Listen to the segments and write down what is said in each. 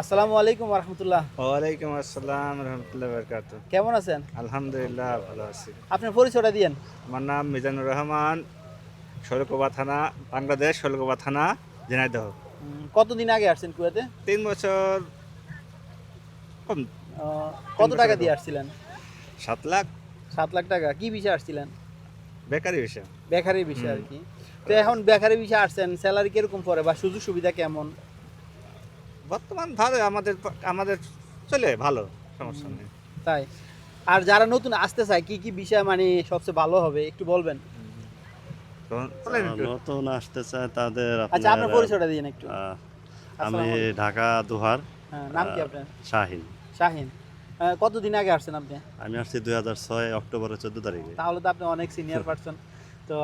আসসালামু আলাইকুম রহমতুল্লাহ ওয়ালাইকুম আসসালাম রহমতুল্লাহ বরকাত কেমন আছেন? আলহামদুলিল্লাহ ভালো আছি। আপনার পরিচয়টা দিয়েন। আমার নাম মিজানুর রহমান শৈলকোবা থানা বাংলাদেশ শৈলকোবা থানা ঝিনাইদহ। কতদিন আগে আসছেন কুয়েতে? তিন বছর কম। কত টাকা দিয়ে আসছিলেন? সাত লাখ। সাত লাখ টাকা। কি বিষয়ে আসছিলেন? বেকারি বিষয়। বেকারি বিষয় আর কি। তো এখন বেকারি বিষয়ে আসছেন স্যালারি কীরকম পড়ে বা সুযোগ সুবিধা কেমন? বর্তমান ভালো আমাদের আমাদের চলে ভালো সমস্যা নেই। তাই। আর যারা নতুন আসতে চায় কি কি বিষয় মানে সবচেয়ে ভালো হবে একটু বলবেন। নতুন আসতে চায় তাদের আচ্ছা আপনার পরিচয়টা দিন একটু। আমি ঢাকা দুহার হ্যাঁ, নাম কি আপনার? শাহিন। শাহিন। কতদিন আগে আসছেন আপনি? আমি আসছি দুই হাজার ছয় অক্টোবরের চোদ্দ তারিখে। তাহলে তো আপনি অনেক সিনিয়র পারসন তো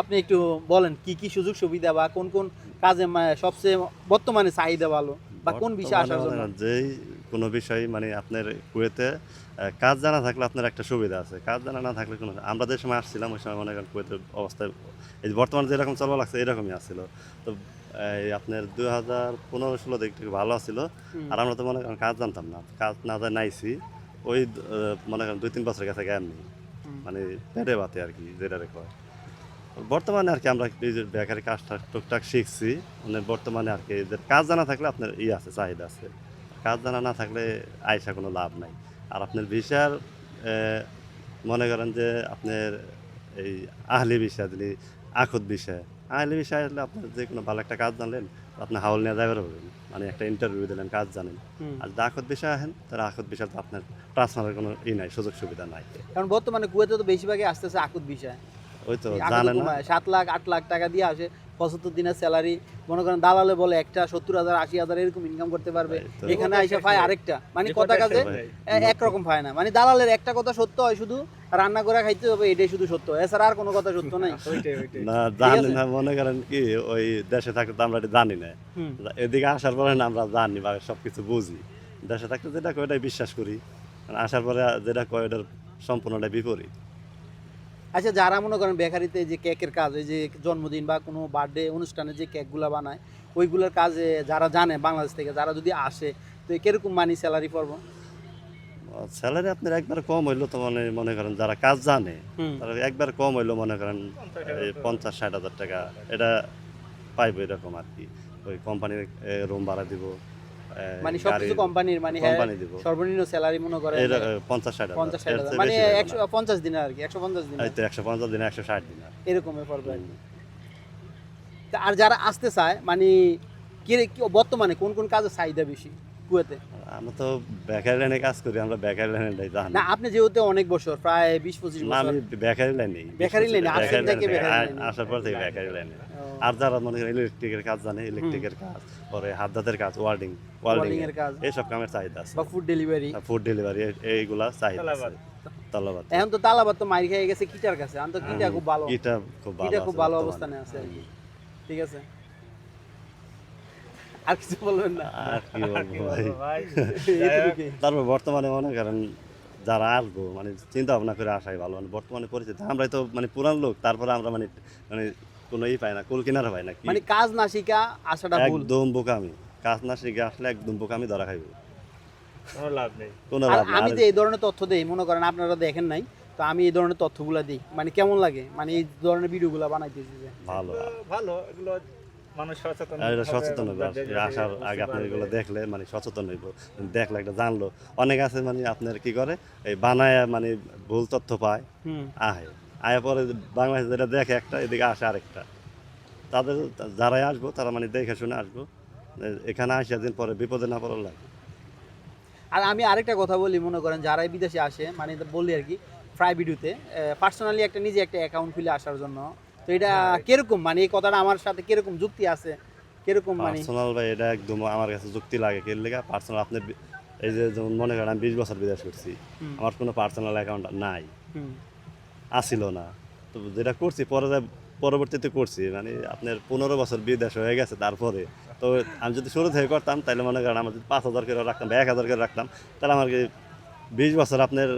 আপনি একটু বলেন কি কি সুযোগ সুবিধা বা কোন কোন কাজে সবচেয়ে বর্তমানে চাহিদা ভালো? বা কোন বিষয়ে আসার জন্য? যেই কোনো বিষয় মানে আপনার কুয়েতে কাজ জানা থাকলে আপনার একটা সুবিধা আছে। কাজ জানা না থাকলে কোনো আমরা যে সময় আসছিলাম ওই সময় মনে করেন কুয়েতের অবস্থায় এই বর্তমানে যেরকম চলবা লাগছে এরকমই আসছিল। তো এই আপনার দুই হাজার পনেরো ষোলো দিক থেকে ভালো আসছিল। আর আমরা তো মনে করেন কাজ জানতাম না। কাজ না জানি নাইছি ওই মনে করেন দুই তিন বছর কাছে জ্ঞান নেই। মানে পেটে বাতে আর কি যেটা কয়। বর্তমানে আর কি আমরা যে বেকারি কাজটা টুকটাক শিখছি মানে বর্তমানে আর কি কাজ জানা থাকলে আপনার ই আছে, চাহিদা আছে। কাজ জানা না থাকলে আয়সা কোনো লাভ নাই। আর আপনার ভিসার মনে করেন যে আপনার এই আহলি বিষয় দিলি আখত বিষয় আহলি বিষয় আসলে আপনার যে কোনো ভালো একটা কাজ জানলেন আপনি হাওল নিয়ে যাবে পারবেন মানে একটা ইন্টারভিউ দিলেন কাজ জানেন। আর যদি আখত বিষয় আহেন তাহলে আখত বিষয় তো আপনার ট্রান্সফারের কোনো ই নাই সুযোগ সুবিধা নাই। কারণ বর্তমানে কুয়েতে তো বেশিরভাগই আসতেছে আকুত বিষয় ওই তো এই আকুত জানে না। কমায়, সাত লাখ আট লাখ টাকা দিয়ে আসে পঁচাত্তর দিনের স্যালারি মনে করেন দালালে বলে একটা সত্তর হাজার আশি হাজার এরকম ইনকাম করতে পারবে। এখানে আইসা পায় আরেকটা। মানে কথা কাজে একরকম পায় না। মানে দালালের একটা কথা সত্য হয় শুধু রান্না করে খাইতে হবে এটাই শুধু সত্য। এছাড়া আর কোনো কথা সত্য নাই। না জানি না মনে করেন কি ওই দেশে থাকতে তো আমরা জানি না। এদিকে আসার পরে না আমরা জানি বা সব কিছু বুঝি। দেশে থাকতে যেটা কয় ওটাই বিশ্বাস করি। আসার পরে যেটা কয় ওটার সম্পূর্ণটা বিপরীত। আচ্ছা যারা মনে করেন বেকারিতে যে কেকের কাজ ওই যে জন্মদিন বা কোনো বার্থডে অনুষ্ঠানে যে কেকগুলা বানায় ওইগুলোর কাজে যারা জানে বাংলাদেশ থেকে যারা যদি আসে তো কীরকম মানি স্যালারি পড়ব? স্যালারি আপনার একবার কম হইল তো মনে মনে করেন যারা কাজ জানে তারা একবার কম হইল মনে করেন পঞ্চাশ ষাট হাজার টাকা এটা পাইবো এরকম আর কি। ওই কোম্পানির রুম ভাড়া দিব মানে সবকিছু কোম্পানির মানে হ্যাঁ, কোম্পানি দিব। সর্বনিম্ন স্যালারি মনে করেন মানে দিনের আর কি একশো পঞ্চাশ দিন এই তো দিনে একশো ষাট দিন এরকমে পড়বে আর যারা আসতে চায় মানে কি বর্তমানে কোন কোন কাজে চাহিদা বেশি? কুয়েতে? আমরা তো বেকারি লাইনে কাজ করি আমরা বেকারি লাইনে জানি না আপনি যেহেতু অনেক বছর প্রায় বিশ পঁচিশ বছর আমি বেকারি লাইনে বেকারি লাইনে, আসেন থেকে বেকারি লাইনে। আসার পর থেকে বেকারি লাইনে আর যারা মনে করেন ইলেকট্রিকের কাজ জানে ইলেকট্রিকের কাজ পরে হাত দাঁতের কাজ ওয়ার্ডিং ওয়ার্ডিং এর কাজ। এইসব কামের চাহিদা আছে। বা ফুড ডেলিভারি ফুড ডেলিভারি এইগুলা চাহিদা আছে। তালাবাদ। এখন তো তালাবাদ তো মাইর খেয়ে গেছে কিটার কাছে? এখন তো কিটা খুব ভালো। এটা খুব ভালো কিটা খুব ভালো অবস্থানে আছে। ঠিক আছে? আর কিছু বলবেন না? আর কি বলব ভাই? তারপর বর্তমানে মনে করেন যারা আসব মানে চিন্তা ভাবনা করে আসাই ভালো। মানে বর্তমানে পরিস্থিতি আমরা তো মানে পুরান লোক তারপরে আমরা মানে মানে কোনো ই পাই না কুল কিনারা পাই না মানে কাজ না শিখা আসাটা একদম বোকামি। কাজ না শিখে আসলে একদম বোকামি ধরা খাইব। কোনো লাভ নেই। কোনো লাভ আমি তো এই ধরনের তথ্য দেই মনে করেন আপনারা দেখেন নাই তো আমি এই ধরনের তথ্যগুলা দিই। মানে কেমন লাগে? মানে এই ধরনের ভিডিওগুলো বানাইতেছি যে। ভালো। ভালো এগুলো এটা সচেতন আসার আগে আপনি এগুলো দেখলে মানে সচেতন হইব। দেখলে একটা জানলো। অনেক আছে মানে আপনার কি করে? এই বানায় মানে ভুল তথ্য পায়। আহে। আয়া পরে বাংলাদেশ যেটা দেখে একটা এদিকে আসে আরেকটা। তাদের যারাই আসব তারা মানে দেখে শুনে আসব। এখানে আসে দিন পরে বিপদে না পড়ার লাগে। আর আমি আরেকটা কথা বলি মনে করেন যারাই বিদেশে আসে মানে এটা বলি আর কি প্রায় ভিডিওতে পার্সোনালি একটা নিজে একটা অ্যাকাউন্ট খুলে আসার জন্য তো এটা কীরকম? মানে এই কথাটা আমার সাথে কীরকম যুক্তি আছে? কীরকম মানে? পার্সোনাল ভাই এটা একদম আমার কাছে যুক্তি লাগে। কে লেগে পার্সোনাল আপনি এই যে যেমন মনে করেন আমি বিশ বছর বিদেশ করছি। আমার কোনো পার্সোনাল অ্যাকাউন্ট নাই। আসিল না। তো যেটা করছি পরে পরবর্তীতে করছি। মানে আপনার পনেরো বছর বিদেশ হয়ে গেছে তারপরে। তো আমি যদি শুরু থেকে করতাম তাহলে মনে করেন আমার যদি পাঁচ হাজার করে রাখতাম বা এক হাজার করে রাখতাম তাহলে আমার কি বিশ বছর আপনার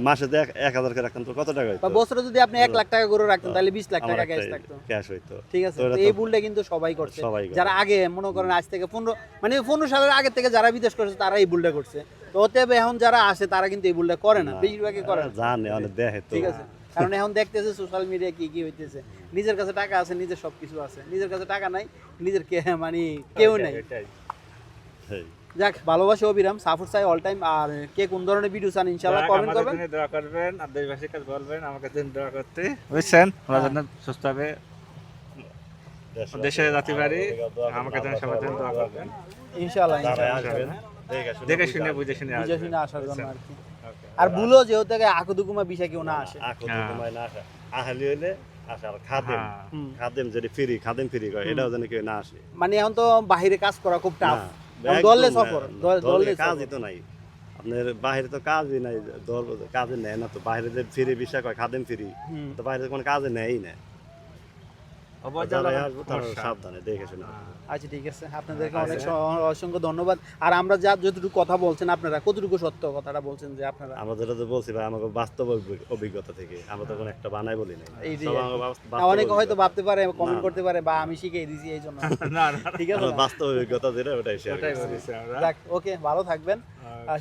মাসে এক- হাজার করে রাখতেন তো কত টাকা হইতো? বছরে যদি আপনি এক লাখ টাকা করে রাখতেন তাহলে বিশ লাখ টাকা ক্যাশ থাকতো। ক্যাশ হইতো। ঠিক আছে এই ভুলটা কিন্তু সবাই করছে। যারা আগে মনে করেন আজ থেকে পনেরো মানে পনেরো সালের আগে থেকে যারা বিদেশ করছে তারা এই ভুলটা করছে। তো অতএব এখন যারা আসে তারা কিন্তু এই ভুলটা করে না বেশিরভাগই করে। জানে অনেক দেখে তো। ঠিক আছে কারণ এখন দেখতেছে সোশ্যাল মিডিয়া কি কি হইতেছে। নিজের কাছে টাকা আছে নিজের সবকিছু আছে। নিজের কাছে টাকা নাই নিজের কে মানে কেউ নাই। যাক ভালোবাসি অবিরাম সাফর চাই অল টাইম আর কে কোন ধরনের ভিডিও চান ইনশাআল্লাহ কমেন্ট করবেন দোয়া করবেন আর দেশবাসীর কাছে বলবেন আমাকে জন্য দোয়া করতে বুঝছেন হ্যাঁ। যেন সুস্থভাবে দেশে দেশে যাতে পারি আমাকে যেন সবার জন্য দোয়া করবেন ইনশাআল্লাহ ইনশাআল্লাহ দেখে শুনে বুঝে শুনে। বুঝে শুনে আসার জন্য আর কি. আর ভুলও যেহেতু আকুদুকুমা বিষয় কেউ না আসে আখো হ্যাঁ। না আসা। আহালি হইলে আসে, আর খাদেম, হ্যাঁ। খাদেম যদি ফ্রি, খাদেম ফ্রি করে এটাও যেন কেউ না আসে। মানে এখন তো বাহিরে কাজ করা খুব টাফ দলে সফর দলে কাজই তো নাই। আপনার বাইরে তো কাজই নাই দল কাজে নেয় না তো বাইরে যে ফ্রি বিষয় কয় খাদেম ফিরি। তো বাইরে কোনো কাজে নেয়ই না অবজালা যারা আসবে তারা বর্ষা। সাবধানে দেখে শুনে। আচ্ছা ঠিক আছে। আপনাদেরকে। অনেক অসংখ্য ধন্যবাদ। আর আমরা যা যতটুকু কথা বলছেন আপনারা কতটুকু সত্য কথাটা বলছেন যে আপনারা? আমরা যেটা তো বলছি ভাই আমাকে বাস্তব অভিজ্ঞতা থেকে। আমরা তো একটা বানাই বলি নাই। এই যে সব আমাকে বাস- না, অনেকে হয়তো ভাবতে পারে কমেন্ট করতে পারে বা আমি শিখিয়ে দিয়েছি এই জন্য। না না ঠিক আছে বাস্তব অভিজ্ঞতা যেটা ওটাই শেয়ার ওটাই করছি। বলেছি আমরা। যাক ওকে ভালো থাকবেন।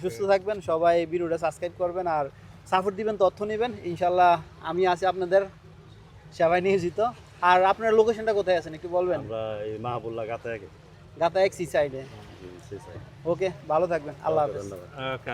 সুস্থ থাকবেন সবাই ভিডিওটা সাবস্ক্রাইব করবেন আর সাপোর্ট দিবেন তথ্য নেবেন। ইনশাল্লাহ আমি আছি আপনাদের সেবায় নিয়োজিত। আর আপনার লোকেশনটা কোথায় আছেন একটু বলবেন? আমরা এই মাহবুল্লাহ গাতে গাতা এক সি সাইডে ওকে ভালো থাকবেন। আল্লাহ হাফেজ। ধন্যবাদ। ওকে